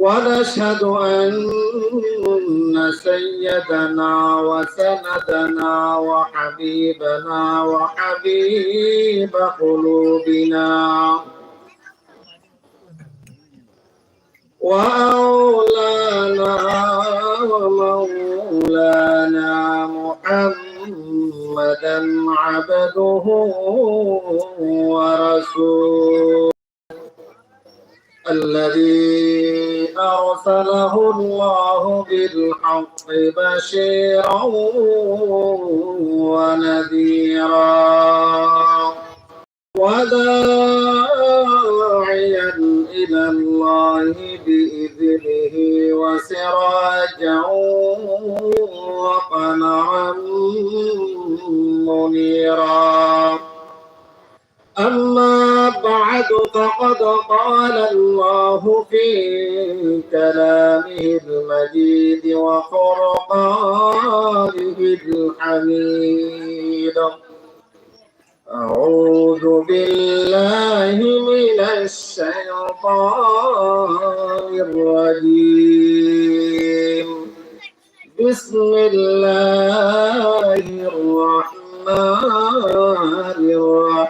ونشهد أن سيدنا وسندنا وحبيبنا وحبيب قلوبنا. وأولانا ومولانا محمدا عبده ورسوله الذي أرسله الله بالحق بشيرا ونذيرا وداعيا إلى الله بإذنه وسراجا وقمرا منيرا أما بعد فقد قال الله في كلامه المجيد وفرقانه الحميد. أعوذ بالله من الشيطان الرجيم. بسم الله الرحمن الرحيم.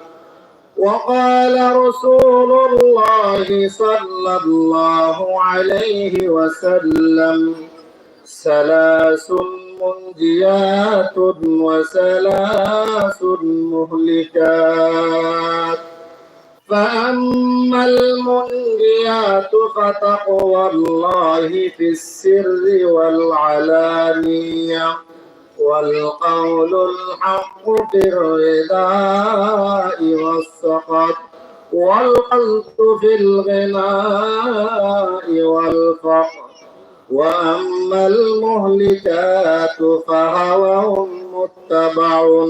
وقال رسول الله صلى الله عليه وسلم ثلاث منجيات وثلاث مهلكات. فأما المنجيات فتقوى الله في السر والعلانية. والقول الحق في الرداء والسقط والقلب في الغناء والفقر وأما المهلكات فهوى متبع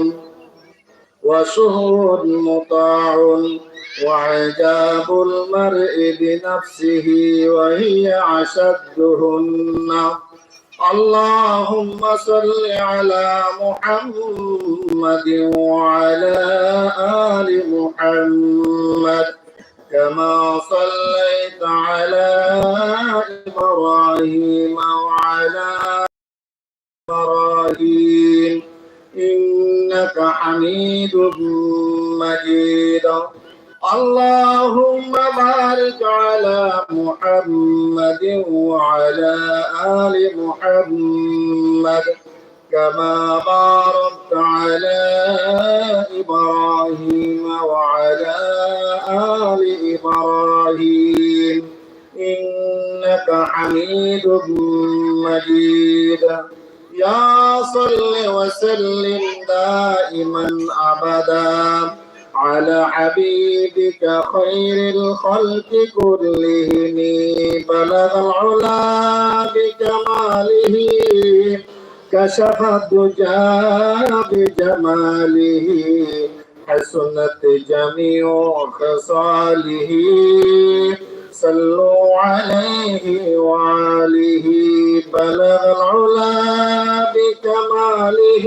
وشهر مطاع وعجاب المرء بنفسه وهي أشدهن اللهم صل على محمد وعلى آل محمد كما صليت على إبراهيم وعلى إبراهيم إنك حميد مجيد. اللهم بارك على محمد وعلى آل محمد كما باركت على إبراهيم وعلى آل إبراهيم. إنك حميد مجيد. يا صل وسلم دائما أبدا. على حبيبك خير الخلق كلهم. بلغ العلا بكماله كشف الدجى بجماله حسنت جميع خصاله. صلوا عليه وعليه بلغ العلا بكماله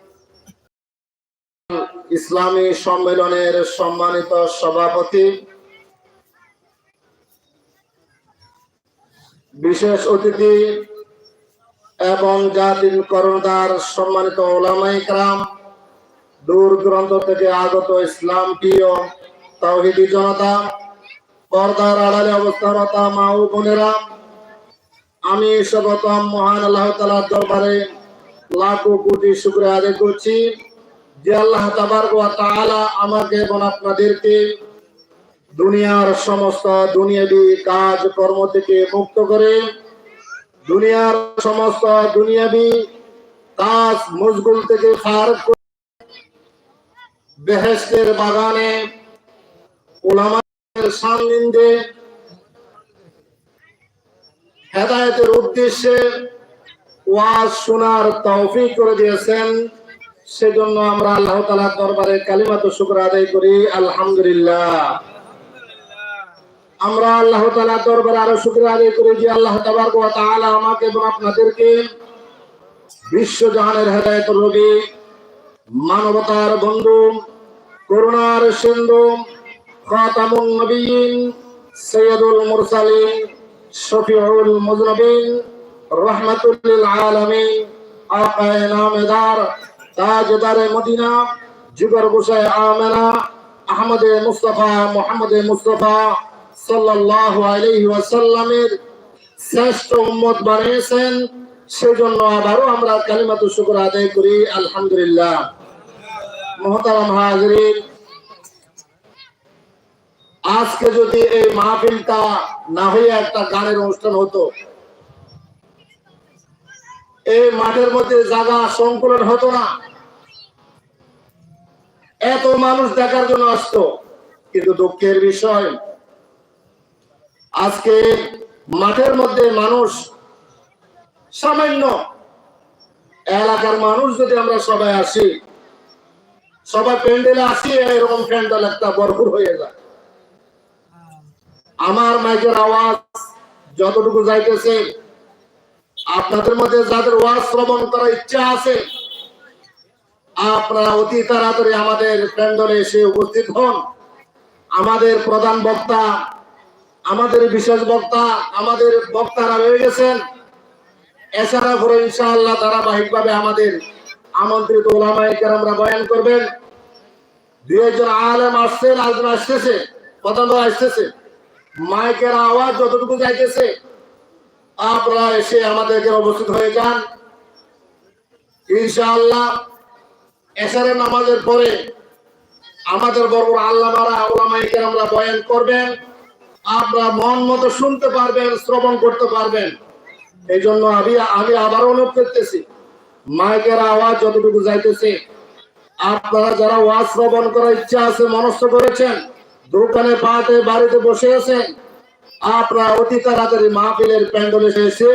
ইসলামী সম্মেলনের সম্মানিত সভাপতি, বিশেষ অতিথি এবং জাতির করণদার সম্মানিত ওলামাই ক্রাম দূর দূরান্ত থেকে আগত ইসলাম প্রিয় তাওহিদি জনতা, পর্দার আড়ালে অবস্থারত মা ও বোনেরা, আমি সর্বতম মহান আল্লাহ তালার দরবারে লাখো কোটি শুক্র আদায় করছি। যে আল্লাহ আমাকে এবং আপনাদেরকে দুনিয়ার সমস্ত দুনিয়াবি কাজ কর্ম থেকে মুক্ত করে, দুনিয়ার সমস্ত দুনিয়াবি কাজ মজগুল থেকে ফার করে বেহেস্তের বাগানে ওলামাদের সান্নিধ্যে হেদায়তের উদ্দেশ্যে ওয়াজ শোনার তৌফিক করে দিয়েছেন। সেজন্য আমরা আল্লাহ তালার দরবারে কালিমাত শুক্র আদায় করি, আলহামদুলিল্লাহ। আমরা আল্লাহ তালার দরবারে আরও শুক্র আদায় করি যে আল্লাহ তালা আমাকে এবং আপনাদেরকে বিশ্ব জাহানের হেদায়ত রবি মানবতার বন্ধু, করুণার সিন্ধু, খাতামুন নবীন, সৈয়দুল মুরসালিন, শফিউল মুজনবিন, রহমাতুল আলামিন আকায়ে নামেদার তাজদারে মদিনা গুসায় আমেনা, আহমদে মুস্তফা, মোহাম্মদে মুস্তফা ওয়াসাল্লামের শ্রেষ্ঠ উম্মত বানিয়েছেন। সেজন্য আবারও আমরা শুকর আদায় করি। আলহামদুলিল্লাহ। মহতারাম হাজরিন, আজকে যদি এই মাহফিলটা না হয়ে একটা গানের অনুষ্ঠান হতো এই মাঠের মধ্যে জায়গা সংকুলন হতো না। এত মানুষ দেখার জন্য আসতো। কিন্তু দুঃখের বিষয়, আজকে মাঠের মধ্যে মানুষ সামান্য, এলাকার মানুষ যদি আমরা সবাই আসি, সবাই প্যান্ডেলে আসি, এরকম প্যান্ডেল একটা ভরপুর হয়ে যায়। আমার মাইকের আওয়াজ যতটুকু যাইতেছে আপনাদের মধ্যে যাদের ওয়াজ শ্রবণ করার ইচ্ছা আছে, আপনারা অতি তাড়াতাড়ি আমাদের প্যান্ডলে এসে উপস্থিত হন। আমাদের প্রধান বক্তা, আমাদের বিশেষ বক্তা, আমাদের বক্তারা রয়ে গেছেন। এছাড়া করে ইনশাআল্লাহ ধারাবাহিকভাবে আমাদের আমন্ত্রিত ওলামাইকার আমরা বয়ান করবেন। দুই একজন আলেম আসছেন, আরেকজন আসতেছে, প্রধান আসতেছে। মাইকের আওয়াজ যতটুকু যাইতেছে আপনারা এসে আমাদেরকে উপস্থিত হয়ে যান। ইনশাআল্লাহ, এসারের নামাজের পরে আমাদের বড় আল্লাহ মারা ওলামাইকে আমরা বয়ান করবেন। আপনারা মন মতো শুনতে পারবেন, শ্রবণ করতে পারবেন। এই জন্য আমি আমি আবার অনুরোধ করতেছি, মাইকের আওয়াজ যতটুকু যাইতেছে, আপনারা যারা ওয়াজ শ্রবণ করার ইচ্ছা আছে, মনস্থ করেছেন, দোকানে পাতে বাড়িতে বসে আছেন আপনারা অতি তাড়াতাড়ি মাহফিলের প্যান্ডলে এসে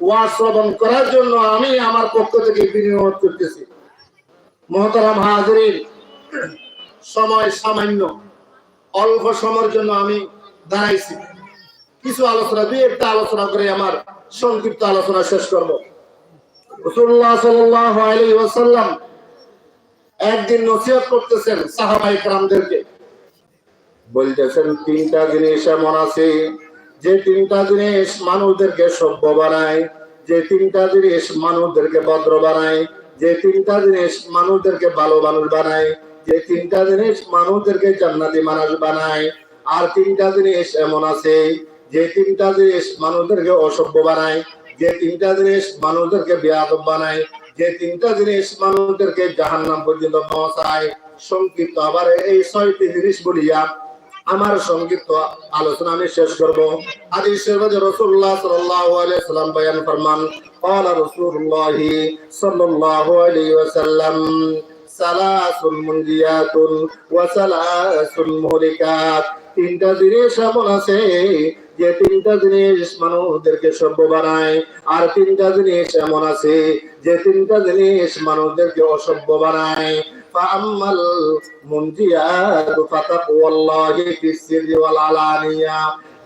ওয়াজ শ্রবণ করার জন্য আমি আমার পক্ষ থেকে বিনিয়োগ করতেছি। মহতারাম হাজরিন, সময় সামান্য, অল্প সময়ের জন্য আমি দাঁড়াইছি। কিছু আলোচনা, দুই একটা আলোচনা করে আমার সংক্ষিপ্ত আলোচনা শেষ করব। একদিন নসিহত করতেছেন সাহাবাই কারামদেরকে বলতেছেন, তিনটা জিনিস এমন আছে, যে তিনটা জিনিস মানুষদেরকে সভ্য বানায়, যে তিনটা জিনিস মানুষদেরকে ভদ্র বানায়, যে তিনটা জিনিস মানুষদেরকে ভালো মানুষ বানায়, যে তিনটা জিনিস মানুষদেরকে জান্নাতি মানুষ বানায়, আর তিনটা জিনিস এমন আছে, যে তিনটা জিনিস মানুষদেরকে অসভ্য বানায়, যে তিনটা জিনিস মানুষদেরকে বেয়াদব বানায়, যে তিনটা জিনিস মানুষদেরকে জাহান্নাম পর্যন্ত পৌঁছায়। সংক্ষিপ্ত আবার এই ছয়টি জিনিস বলিয়া আমার সংক্ষিপ্ত আলোচনা আমি শেষ করব হাদিসের মধ্যে রাসূলুল্লাহ সাল্লাল্লাহু আলাইহি সাল্লাম বয়ান ফরমান قال رسول الله صلى الله عليه وسلم ثلاث منجيات وثلاث مهلكات তিনটা জিনিস এমন আছে যে তিনটা জিনিস মানুষদেরকে সভ্য বানায় আর তিনটা জিনিস এমন আছে যে তিনটা জিনিস মানুষদেরকে অসভ্য বানায় فأما المنجيات فتقوى الله في السر والعلانية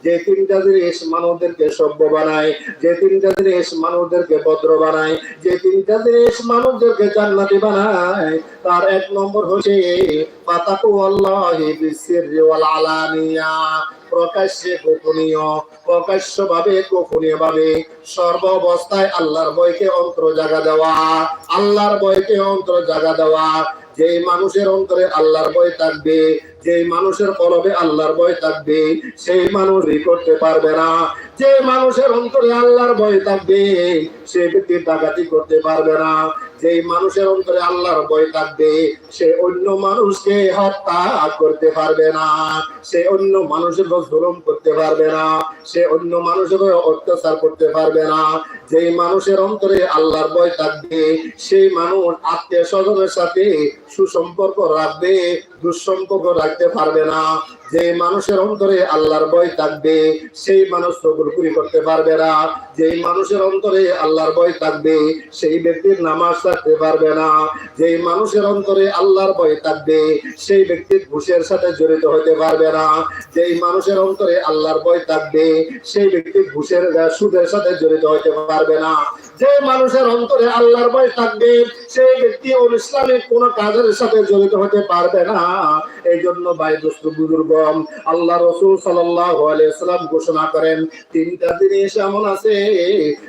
যে তিনটা জিনিস মানুষদেরকে সভ্য বানায় যে তিনটা জিনিস মানুষদেরকে ভদ্র বানায় যে তিনটা জিনিস মানুষদেরকে জান্নাতি বানায় তার এক নম্বর হচ্ছে পাতাকু আল্লাহি বিসিররি ওয়াল আলানিয়া প্রকাশ্যে গোপনীয় প্রকাশ্য ভাবে গোপনীয় ভাবে সর্ব অবস্থায় আল্লাহর ভয়কে অন্তর জাগা দেওয়া আল্লাহর ভয়কে অন্তর জাগা দেওয়া যে মানুষের অন্তরে আল্লাহর ভয় থাকবে যে মানুষের কলবে আল্লাহর ভয় থাকবে, সেই মানুষ করতে পারবে না। যে মানুষের অন্তরে আল্লাহর ভয় থাকবে, সে ব্যক্তি ডাকাতি করতে পারবে না। যে মানুষের অন্তরে আল্লাহর ভয় থাকবে, সে অন্য মানুষকে হত্যা করতে পারবে না। সে অন্য মানুষের জুলুম করতে পারবে না। সে অন্য মানুষের অত্যাচার করতে পারবে না। যে মানুষের অন্তরে আল্লাহর ভয় থাকবে, সেই মানুষ আত্মীয় স্বজনের সাথে সুসম্পর্ক রাখবে দুঃসম্পর্ক রাখতে পারবে না। যে মানুষের অন্তরে আল্লাহর ভয় থাকবে, সেই মানুষ চকুরকুরি করতে পারবে না। যেই মানুষের অন্তরে আল্লাহর ভয় থাকবে, সেই ব্যক্তির নামাজ থাকতে পারবে না। যেই মানুষের অন্তরে আল্লাহর ভয় থাকবে, সেই ব্যক্তির ঘুষের সাথে জড়িত হতে পারবে না। যেই মানুষের অন্তরে আল্লাহর ভয় থাকবে, সেই ব্যক্তি ঘুষের সুদের সাথে জড়িত হতে পারবে না। যে মানুষের অন্তরে আল্লাহর ভয় থাকবে, সেই ব্যক্তি ইসলামের কোন কাজের সাথে জড়িত হতে পারবে না। এই জন্য ভাই, দোস্ত বুজুর্গম আল্লাহ রসুল সাল্লাম ঘোষণা করেন, তিনটা জিনিস এমন আছে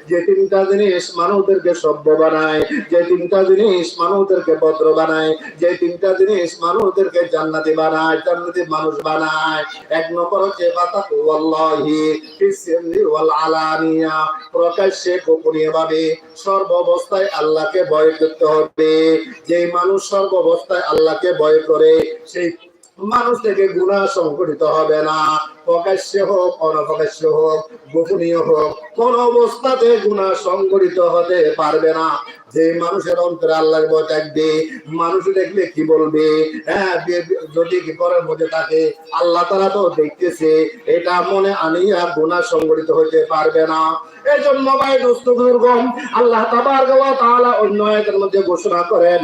যে তিনটা জিনিস মানবদেরকে সভ্য বানায়, যে তিনটা জিনিস মানবদেরকে ভদ্র বানায়, যে তিনটা জিনিস মানবদেরকে জান্নাতি বানায়, জান্নাতি মানুষ বানায়। এক নম্বর হচ্ছে বাতাকুল্লাহি ওয়াল আলানিয়া প্রকাশ্যে গোপনীয় ভাবে সর্ব অবস্থায় আল্লাহকে ভয় করতে হবে। যে মানুষ সর্ব অবস্থায় আল্লাহকে ভয় করে, সেই মানুষ থেকে গুণা সংঘটিত হবে না। প্রকাশ্যে হোক অনপ্রকাশ্য হোক, গোপনীয় হোক, কোন অবস্থাতে গুণা সংঘটিত হতে পারবে না। যে মানুষের অন্তরে আল্লাহর ভয় থাকবে, মানুষ দেখলে কি বলবে হ্যাঁ যদি কি করার মধ্যে থাকে, আল্লাহ তারা তো দেখতেছে, এটা মনে আনিয়া গুণা সংঘটিত হতে পারবে না। এই জন্য ভাই, দোস্ত দুর্গম আল্লাহ তাআলা অন্য আয়াতের মধ্যে ঘোষণা করেন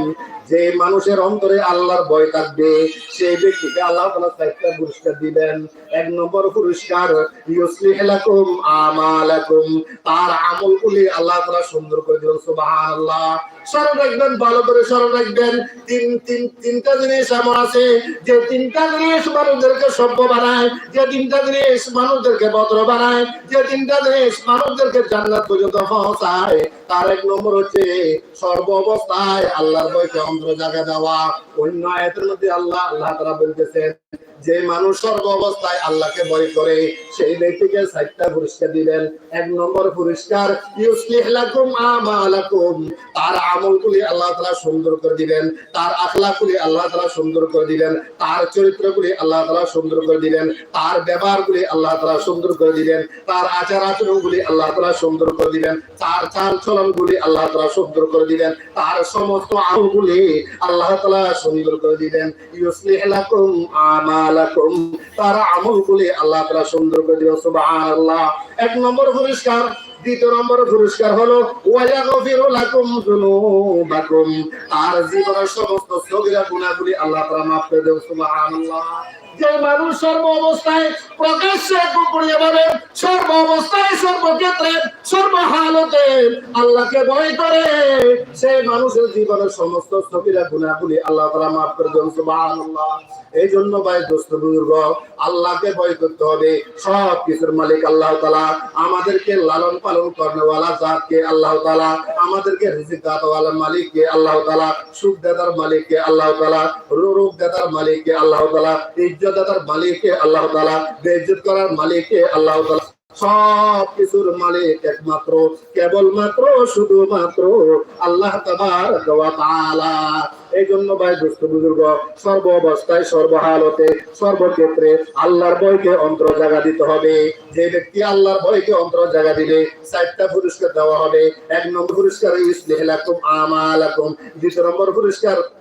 যে মানুষের অন্তরে আল্লাহর ভয় থাকবে, সেই ব্যক্তিকে আল্লাহ তালা চারটা পুরস্কার দিবেন। এক নম্বর পুরস্কার, ইউসলিহ লাকুম আমালাকুম তার আমলগুলি আল্লাহ তালা সুন্দর করে দিবেন, সুবহানাল্লাহ। স্মরণ রাখবেন, ভালো করে স্মরণ রাখবেন। তিন তিন, তিনটা জিনিস এমন আছে, যে তিনটা জিনিস মানুষদেরকে সভ্য বানায়, যে তিনটা জিনিস মানুষদেরকে ভদ্র বানায়, যে তিনটা জিনিস মানুষদেরকে জান্নাত পর্যন্ত পৌঁছায়, তার এক নম্বর হচ্ছে সর্ব অবস্থায় আল্লাহর ভয়কে অন্তর জায়গা দেওয়া। অন্য আয়াতের মধ্যে আল্লাহ আল্লাহ তারা বলতেছেন যে মানুষ সর্ব অবস্থায় আল্লাহকে ভয় করে, সেই ব্যক্তিকে চারটা পুরস্কার দিবেন। এক নম্বর পুরস্কার তার আমলগুলি আল্লাহ তাআলা সুন্দর করে দিবেন। তার আখলাকগুলি আল্লাহ তাআলা সুন্দর করে দিবেন। তার চরিত্রগুলি আল্লাহ তাআলা সুন্দর করে দিবেন। তার ব্যবহারগুলি আল্লাহ তাআলা সুন্দর করে দিবেন। তার আচার আচরণগুলি আল্লাহ তাআলা সুন্দর করে দিবেন। তার চাল চলনগুলি আল্লাহ তাআলা সুন্দর করে দিবেন। তার সমস্ত আমলগুলি আল্লাহ তাআলা সুন্দর করে দিবেন। ইউসলিহ লাকুম তার আমলগুলি আল্লাহ তাআলা সুন্দর করে দিবেন, সুবহানাল্লাহ। এক নম্বর পুরস্কার। দ্বিতীয় নম্বর পুরস্কার হলো তার জীবনের সমস্ত সগীরা আল্লাহ তারা মাফ করে দেন সুবহানাল্লাহ। যে মানুষ সর্ব অবস্থায় প্রকাশ্যে গোপনীয় ভাবে সর্ব অবস্থায় সর্বক্ষেত্রে সর্ব হালতে আল্লাহকে ভয় করে। সেই মানুষের জীবনের সমস্ত সগীরা গুনাহগুলি আল্লাহ তাআলা মাফ করে দেন, সুবহানাল্লাহ। এই জন্য ভাই দোস্ত, বুজুর্গ, আল্লাহকে ভয় করতে হবে। সব কিছুর মালিক আল্লাহ তালা আমাদেরকে লালন পালন করেওয়ালা জাতকে আল্লাহ তালা আমাদেরকে রিজিক দাতাওয়ালা মালিককে আল্লাহ তালা সুখ দাতার মালিককে আল্লাহ তালা রূপ দাতার মালিককে আল্লাহ তালা দাতার মালিককে আল্লাহ তালা বেইজ্জত করার মালিককে আল্লাহ তালা সব কিছুর মালিক একমাত্র, কেবলমাত্র, শুধুমাত্র আল্লাহ তাবারক ওয়া তাআলা। এই জন্য ভাই দুস্থ বুজুর্গ, সর্ব অবস্থায় সর্বহালতে সর্বক্ষেত্রে আল্লাহর ভয়কে অন্তর জায়গা দিতে হবে। যে ব্যক্তি আল্লাহর ভয়কে অন্তর জায়গা দিলে চারটা পুরস্কার দেওয়া হবে। এক নম্বর পুরস্কার ইসলিহ লাকুম, আমালাকুম। দ্বিতীয় নম্বর পুরস্কার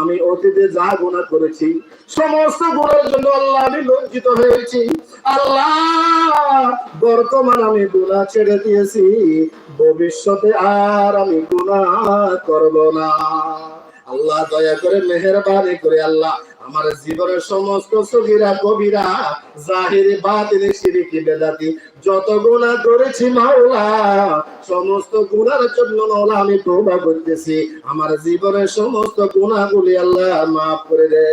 আমি অতীতে যা গুণা করেছি, সমস্ত গুণের জন্য আল্লাহ আমি লজ্জিত হয়েছি। আল্লাহ, বর্তমান আমি গুণা ছেড়ে দিয়েছি, ভবিষ্যতে আর আমি গুণা করব না। আল্লাহ দয়া করে মেহরবানি করে আল্লাহ আমার জীবনের সমস্ত সগিরা, কবিরা, জাহিরি বাতিনি শিরিকি, বেদাতি, যত গুণা করেছি মাওলা, সমস্ত গুণার জন্য মাওলা আমি তওবা করতেছি। আমার জীবনের সমস্ত গুণাগুলি আল্লাহ মাফ করে দে।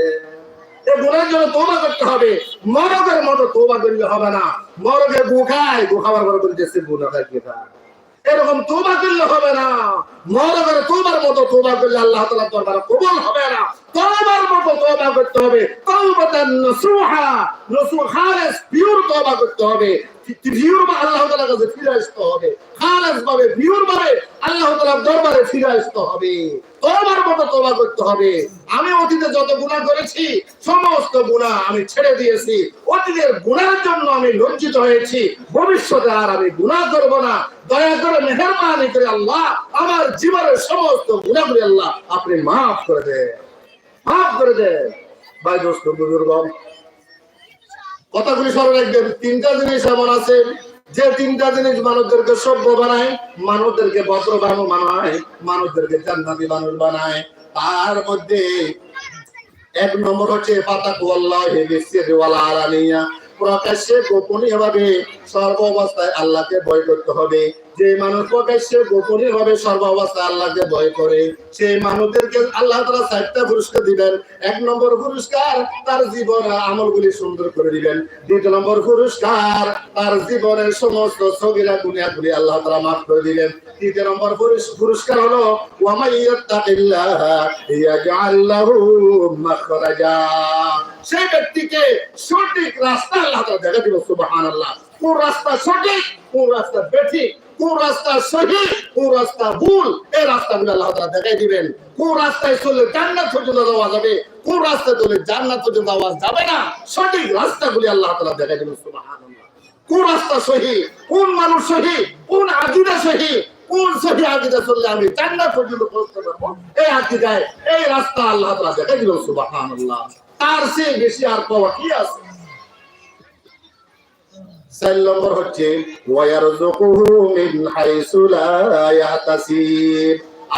এই গুণার জন্য তওবা করতে হবে। মরগের মতো তওবা করলে হবে না। মরগে গুখায় গুখাবার পর বলতেছে গুণা কি এরকম তোবা করলে হবে না। মরদের তোবার মতো তোবা করলে আল্লাহ তালা তোমার কবুল হবে না। তোবার মতো তোবা করতে হবে। তাওবাতান নসুহা নসুহা পিওর তোবা করতে হবে। আমি অতীতে যত গুনাহ করেছি, সমস্ত গুনাহ আমি ছেড়ে দিয়েছি। অতীতের গুনাহের জন্য আমি লজ্জিত হয়েছি। ভবিষ্যতে আর আমি গুনাহ করব না। দয়া করে মেহরবানি করে আল্লাহ আমার জীবনের সমস্ত গুণাগুলি আল্লাহ আপনি মাফ করে দেন। মাফ করে দেন। ভাই দোস্ত বুজুর্গ কথাগুলি স্মরণ রাখবেন। তিনটা জিনিস এমন আছে, যে তিনটা জিনিস মানুষদেরকে সভ্য বানায়, মানুষদেরকে বস্ত্র বানু বানায়, মানুষদেরকে জান্নাতি মানুষ বানায়। তার মধ্যে এক নম্বর হচ্ছে প্রকাশ্যে গোপনীয় ভাবে সর্ব অবস্থায় আল্লাহকে ভয় করতে হবে। যে মানুষ প্রকাশ্যে গোপনীয় ভাবে সর্ব অবস্থায় আল্লাহকে ভয় করে, সেই মানুষদেরকে আল্লাহ তারা চারটা পুরস্কার দিবেন। এক নম্বর পুরস্কার, তার জীবন আমলগুলি সুন্দর করে দিবেন। দ্বিতীয় নম্বর পুরস্কার, তার জীবনের সমস্ত সগিরা গুনিয়াগুলি আল্লাহ তারা মাফ করে দিবেন। তৃতীয় নম্বর পুরস- পুরস্কার হলো সেই ব্যক্তিকে সঠিক রাস্তা আল্লাহ তাআলা দেখা দিল সুবহানাল্লাহ। কোন রাস্তা সঠিক, কোন রাস্তা বেঠিক কোন রাস্তা সহি, কোন রাস্তা ভুল, এই রাস্তাগুলো আল্লাহ তাআলা দেখাই দিবেন। কোন রাস্তায় চললে জান্নাত পর্যন্ত যাওয়া যাবে, কোন রাস্তায় চললে জান্নাত পর্যন্ত যাওয়া যাবে না, সঠিক রাস্তাগুলি আল্লাহ তাআলা দেখাই দিবেন কোন রাস্তা সহি, কোন মানুষ সহি, কোন আকিদা সহি, কোন সহি আকিদা চললে আমি জান্নাত পর্যন্ত পৌঁছতে পারব, এই আকিদায়, এই রাস্তা আল্লাহ তাআলা দেখাই দিবেন, সুবহানাল্লাহ। তার চেয়ে বেশি আর পাওয়া কি আছে? চার নম্বর হচ্ছে মিন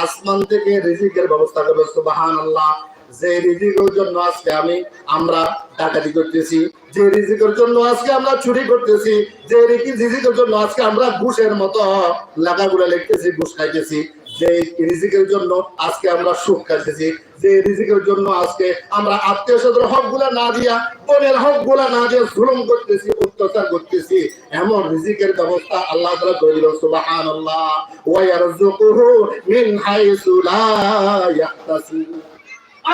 আসমান থেকে রিজিকের ব্যবস্থা করবে, সুবহানাল্লাহ। যে রিজিকের জন্য আজকে আমি, আমরা ডাকাতি করতেছি, যে রিজিকের জন্য আজকে আমরা চুরি করতেছি, যে রিজিকের জন্য আজকে আমরা ঘুষের মতো লাগাগুলা লিখতেছি, ঘুষ খাইতেছি, যে রিজিকের জন্য আজকে আমরা সুখ খাইতেছি, যে রিজিকের জন্য আজকে আমরা আত্মীয় স্বজন হকগুলা না দিয়া, বোনের হকগুলা না দিয়ে জুলুম করতেছি অত্যাচার করতেছি, এমন রিজিকের ব্যবস্থা আল্লাহ তাআলা করে দিল সুবহানাল্লাহ। ওয়া ইয়ারযুকুহু মিন হাইসু লা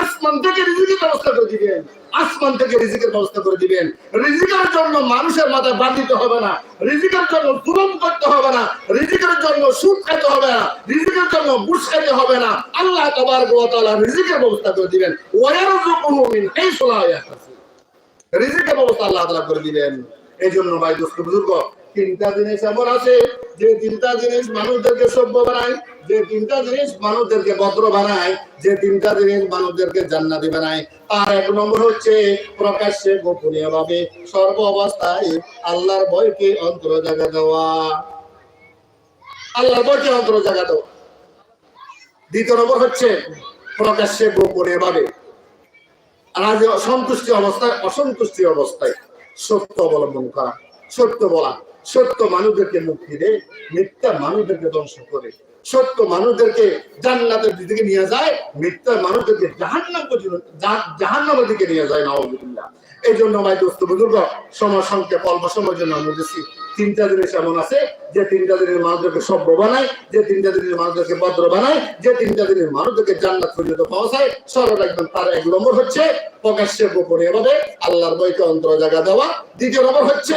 আসমান থেকে রিজিকের ব্যবস্থা করে দিবেন, আসমান থেকে রিজিকের ব্যবস্থা করে দিবেন। রিজিকের জন্য মানুষের মাথায় বাঁধিতে হবে না, রিজিকের জন্য জুলুম করতে হবে না, রিজিকের জন্য সুদ খাইতে হবে না, রিজিকের জন্য বুশ খাইতে হবে না। আল্লাহ তাবারক ওয়া রিজিকের ব্যবস্থা করে দিবেন। ওয়া ইয়ারযুকুহু মিন হাইসু লা ইয়াহতাসিব। রিজিকের ব্যবস্থা আল্লাহ তাআলা করে দিবেন। এই জন্য ভাই দোস্ত বুজুর্গ, তিনটা জিনিস এমন আছে, যে তিনটা জিনিস মানুষদেরকে সভ্য বানায়, যে তিনটা জিনিস মানুষদেরকে ভদ্র বানায়, যে তিনটা জিনিস মানুষদেরকে জান্নাতি বানায়। তার এক নম্বর হচ্ছে প্রকাশ্যে গোপনীয় ভাবে সর্ব অবস্থায় আল্লাহর ভয়কে অন্তর জায়গা দেওয়া। আল্লাহর ভয়কে অন্তর জায়গা দেওয়া। দ্বিতীয় নম্বর হচ্ছে প্রকাশ্যে গোপনীয় ভাবে আর সন্তুষ্টি অবস্থায়, অসন্তুষ্টি অবস্থায়। সত্য অবলম্বন করা সত্য বলা। সত্য মানুষদেরকে মুক্তি দেয় মিথ্যা মানুষদেরকে ধ্বংস করে। সত্য মানুষদেরকে জান্নাতের দিকে নিয়ে যায়, মিথ্যা মানুষদেরকে জাহান্নাম জাহান্নামের দিকে নিয়ে যায় নওয়াজুবিল্লাহ এই জন্য ভাই দোস্ত, বুজুর্গ, সময় সংক্ষেপ, অল্প সময়ের জন্য আমি বলতেছি, তিনটা জিনিস এমন আছে, যে তিনটা জিনিস মানুষদেরকে সভ্য বানায়, যে তিনটা জিনিস মানুষদেরকে ভদ্র বানায়, যে তিনটা জিনিস মানুষদেরকে জান্নাত পর্যন্ত পৌঁছায় সরল রাখবেন তার এক নম্বর হচ্ছে, প্রকাশ্যে গোপনে ভাবে আল্লাহর বইকে অন্তর জায়গা দেওয়া। দ্বিতীয় নম্বর হচ্ছে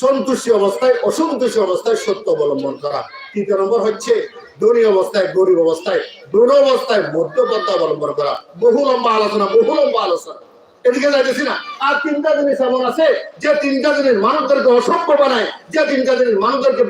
সন্তুষ্টি অবস্থায়, অসন্তুষ্টি অবস্থায় সত্য অবলম্বন করা। তৃতীয় নম্বর হচ্ছে ধনী অবস্থায়, গরিব অবস্থায় দোনো অবস্থায় মধ্যপন্থা অবলম্বন করা। বহু লম্বা আলোচনা, বহু লম্বা আলোচনা। এদিকে যাইতেছি না। আর তিনটা জিনিস এমন আছে, যে তিনটা জিনিস মানুষদেরকে অসভ্য বানায়, যে তিনটা জিনিস মানুষদেরকে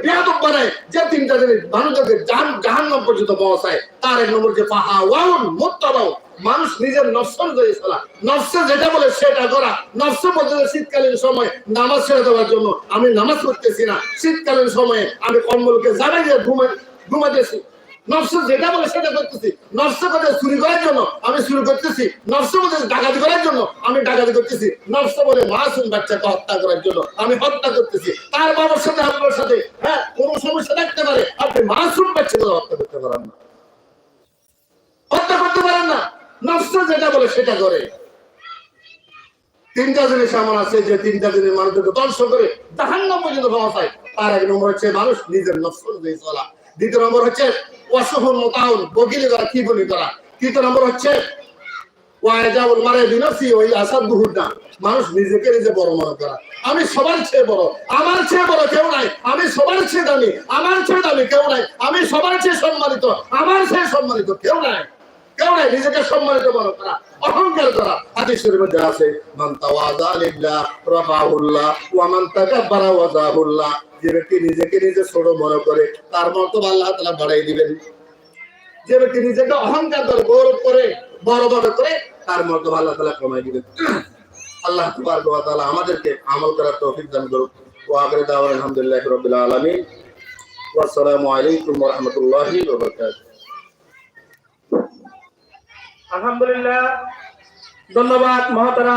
বানায়, যে তিনটা জিনিস মানুষদেরকে জান জাহান্নাম পর্যন্ত পৌঁছায়, তার এক নম্বর যে পাহা ওয়াউন মুত্তাবাউ মানুষ নিজের নফস যেটা বলে সেটা করা। নফসে শীতকালীন সময় নামাজ ছেড়ে দেওয়ার জন্য আমি নামাজ পড়তেছি না। শীতকালীন সময়ে আমি কম্বলকে জানাই দিয়ে ঘুমে ঘুমাতেছি নফস যেটা বলে সেটা করতেছি। বলে চুরি করার জন্য আমি চুরি করতেছি? নফস বলে ডাকাতি করার জন্য আমি ডাকাতি করতেছি? নফস বলে মাসুম বাচ্চাকে হত্যা করার জন্য আমি হত্যা করতেছি। তার বাবার সাথে আপনার সাথে হ্যাঁ কোনো সমস্যা থাকতে পারে। আপনি মাসুম বাচ্চাকে হত্যা করতে পারেন না। হত্যা করতে পারেন না। নফস যেটা বলে সেটা করে। তিনটা জিনিস এমন আছে যে তিনটা জিনিস মানুষকে ধ্বংস করে জাহান্ন পর্যন্ত পৌঁছায় তার এক নম্বর হচ্ছে মানুষ নিজের দিয়ে চলা। দ্বিতীয় নম্বর হচ্ছে অসহন মোতাউন বকিলি করা কি বলি করা তৃতীয় নম্বর হচ্ছে মারে ওই আসাদ মানুষ নিজেকে নিজে বড় মনে করা। আমি সবার চেয়ে বড়। আমার চেয়ে বড় কেউ নাই। আমি সবার চেয়ে দামি। আমার চেয়ে দামি কেউ নাই। আমি সবার চেয়ে সম্মানিত। আমার চেয়ে সম্মানিত কেউ নাই। কেউ নাই। নিজেকে সম্মানিত মনে করা। অহংকার করা। হাদিসের মধ্যে আছে, মান তাওয়াদা লিল্লাহ রাফাহুল্লাহ ওয়া মান ওয়াজাহুল্লাহ যে ব্যক্তি নিজেকে নিজে ছোট মনে করে, তার মর্তবা আল্লাহ তাআলা বাড়াই দিবেন। যে ব্যক্তি নিজেকে অহংকার করে গৌরব করে বড় বড় করে, তার মর্তবা আল্লাহ তাআলা কমাই দিবেন। আল্লাহ ওয়া তাআলা আমাদেরকে আমল করার তৌফিক দান করুক। ওয়া আখির দাওয়ানা আলহামদুলিল্লাহি রাব্বিল আলামিন। ওয়া আসসালামু আলাইকুম রাহমাতুল্লাহি আলহামদুলিল্লাহ। ধন্যবাদ মহাতারা